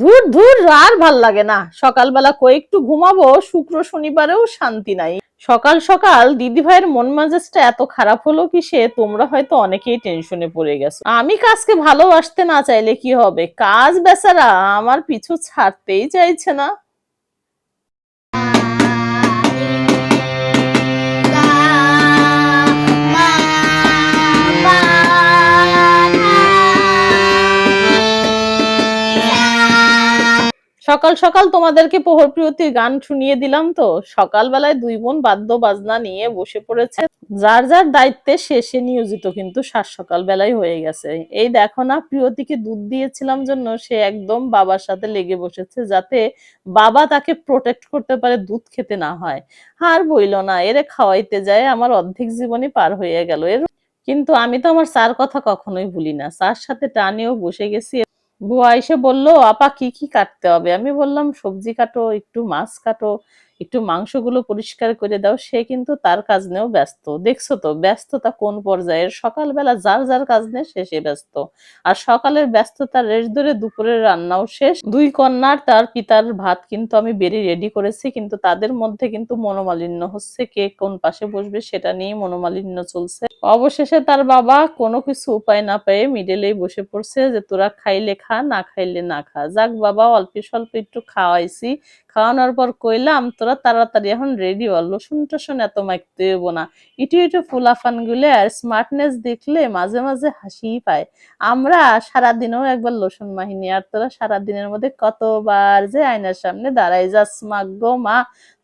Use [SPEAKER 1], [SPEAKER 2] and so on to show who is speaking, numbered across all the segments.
[SPEAKER 1] ধুর ধুর আর ভালো লাগে না। সকালবেলা কয়েকটু ঘুমাবো, শুক্র শনিবারেও শান্তি নাই। সকাল সকাল দিদি ভাইয়ের মন মেজাজটা এত খারাপ হলো কি সে তোমরা হয়তো অনেকেই টেনশনে পড়ে গেছো। আমি কাজকে ভালোবাসতে না চাইলে কি হবে? কাজ বেচারা আমার পিছু ছাড়তেই চাইছে না। সকাল সকাল তোমাদেরকে প্রহর প্রিয়তির গান শুনিয়ে দিলাম তো। সকালবেলায় দুই বোন বাদ্য বাজনা নিয়ে বসে পড়েছে। যার যার দায়িত্বে শেষে নিয়োজিত কিন্তু সাত সকাল বেলায় হয়ে গেছে। এই দেখো না, প্রিয়তিকে দুধ দিয়েছিলাম জন্য সে একদম বাবার সাথে লেগে বসেছে যাতে বাবা তাকে প্রোটেক্ট করতে পারে, দুধ খেতে না হয়। আর বইল না, এরে খাওয়াইতে যায়, আমার অর্ধেক জীবনই পার হয়ে গেল। এর কিন্তু আমি তো আমার স্যার কথা কখনোই ভুলি না। স্যার সাথে টানেও বসে গেছি। বুয়া এসে বলল, আপা কি কি কাটতে হবে? আমি বললাম, সবজি কাটো, একটু মাছ কাটো একটু মাংসগুলো পরিষ্কার করে দাও, সে কিন্তু তার কাজ নিয়েও ব্যস্ত। দেখছ তো, ব্যস্ততা কোন পর্যায়ের? সকালবেলা যার যার কাজ নিয়ে সে সে ব্যস্ত। আর সকালের ব্যস্ততা রেশ ধরে দুপুরের রান্নাও শেষ। দুই কন্যার তার পিতার ভাত কিন্তু আমি বেরি রেডি করেছি, কিন্তু তাদের মধ্যে কিন্তু মনোমালিন্য হচ্ছে। কে কোন পাশে বসবে সেটা নিয়ে মনোমালিন্য চলছে। অবশেষে তার বাবা কোনো কিছু উপায় না পেয়ে মিডেলেই বসে পড়ছে যে, তোরা খাইলে খা, না খাইলে না খা। যাক বাবা, অল্প স্বল্প একটু খাওয়াইছি। খাওয়ানোর পর কইলাম, তোরা তাড়াতাড়ি এখন রেডি হল লসুন টসুন এত মাইকতে হইব না। ইটু ইটু ফুলাফান গুলে আর স্মার্টনেস দেখলে মাঝে মাঝে হাসি পায়। আমরা সারাদিনেও একবার লসুন মাহিনী আর তোরা সারাদিনের মধ্যে কতবার যে আয়নার সামনে দাঁড়াই যাস মাগো মা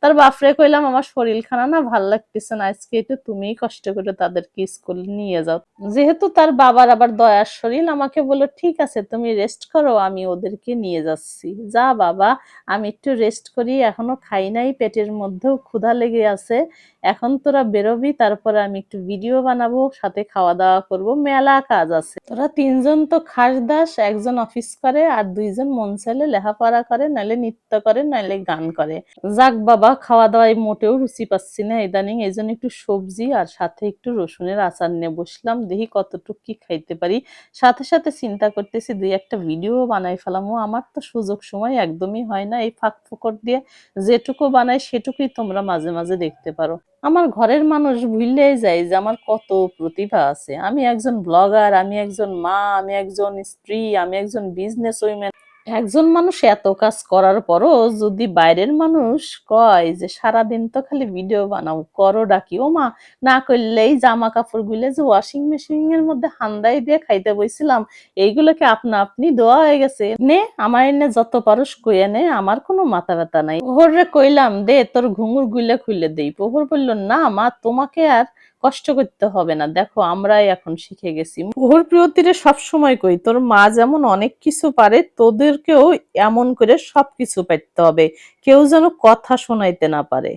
[SPEAKER 1] তার বাপরে কইলাম, আমার শরীর খানা না ভালো লাগতেছে না। আজকে একটু তুমি কষ্ট করে তাদেরকে স্কুল নিয়ে যাও। যেহেতু তার বাবার আবার দয়ার শরীর, আমাকে বলল, ঠিক আছে, তুমি রেস্ট করো, আমি ওদেরকে নিয়ে যাচ্ছি। যা বাবা, আমি একটু রেস্ট করি, এখনও খাই নাই, পেটের মধ্যেও ক্ষুধা লেগে আছে। এখন তোরা বেরোবি, তারপরে আমি একটু ভিডিও বানাবো, সাথে খাওয়া দাওয়া করব, মেলা কাজ আছে। তোরা তিনজন তো খাস দাস, একজন অফিস করে আর দুইজন মন চাইলে লেখাপড়া করে, নাইলে নৃত্য করে, নাইলে গান করে। যাক বাবা খাওয়া দাওয়ায় মোটেও রুচি পাচ্ছি না ইদানিং, এই জন্য একটু সবজি আর সাথে একটু রসুনের আচার নিয়ে বসলাম, দেখি কতটুকু কি খাইতে পারি। সাথে সাথে চিন্তা করতেছি, দুই একটা ভিডিও বানাই ফেলামো। আমার তো সুযোগ সময় একদমই হয় না, এই ফাঁক ফোকর দিয়ে যেটুকু বানাই, সেটুকুই তোমরা মাঝে মাঝে দেখতে পারো। আমার ঘরের মানুষ ভুললেই যায় যে আমার কত প্রতিভা আছে। আমি একজন ব্লগার আমি একজন মা, আমি একজন স্ত্রী, আমি একজন বিজনেস উইমেন একজন মানুষ এত কাজ করার পরও যদি বাইরের মানুষ কয় যে, সারাদিন তো খালি ভিডিও বানাও, করো ডাকি ও মা। না করলেই জামা কাপড় গুলে যে ওয়াশিং মেশিন এর মধ্যে হান্দাই দিয়ে খাইতে বইছিলাম, এইগুলোকে আপনা আপনি দোয়া হয়ে গেছে। নে, আমার এনে যত পারস কইয়া নে, আমার কোনো মাথা ব্যথা নাই। প্রহরে কইলাম, দে, তোর ঘুঙুর গুলে খুলে দেই। প্রহর বলল, না মা, তোমাকে আর কষ্ট করতে হবে না। দেখো, আমরাই এখন শিখে গেছি। প্রহর প্রিয়তিরে সবসময় কই, তোর মা যেমন অনেক কিছু পারে, তোদেরকেও এমন করে সবকিছু পাইতে হবে। কেউ যেন কথা শোনাইতে না পারে।